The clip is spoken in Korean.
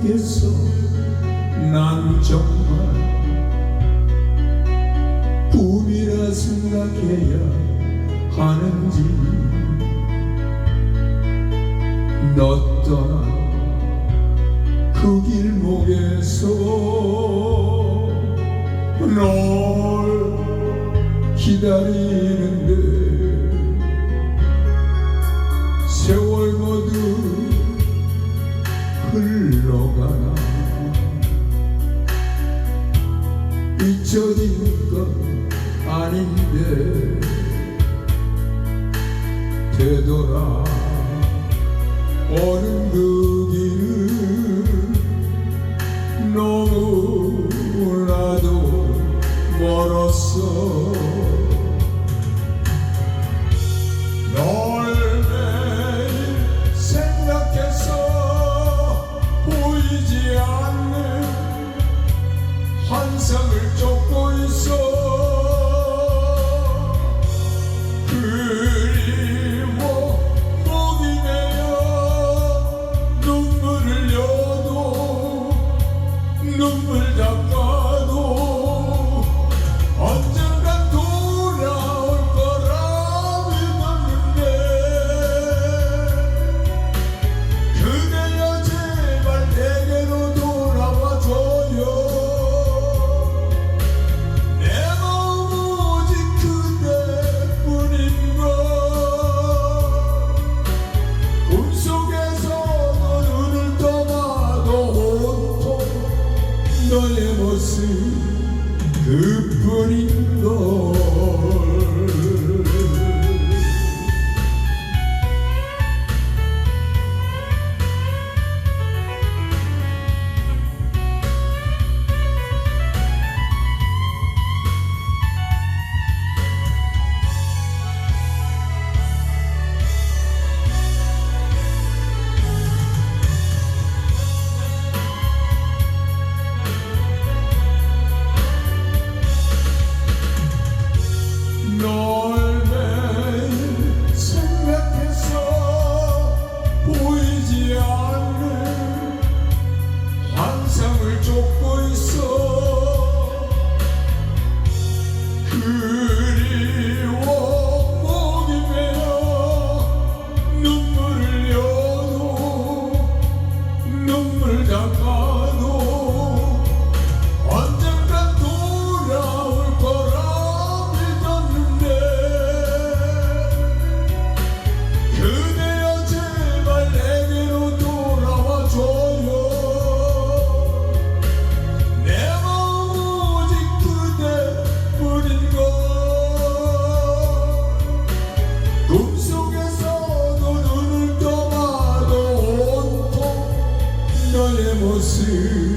속에서 난 정말 꿈이라 생각해야 하는지. 너 떠나 그 길목에서 널 기다리는데 흘러가나? 잊혀진 건 아닌데 되돌아 오는 그 길을 summer. 것은 그뿐인 것. você.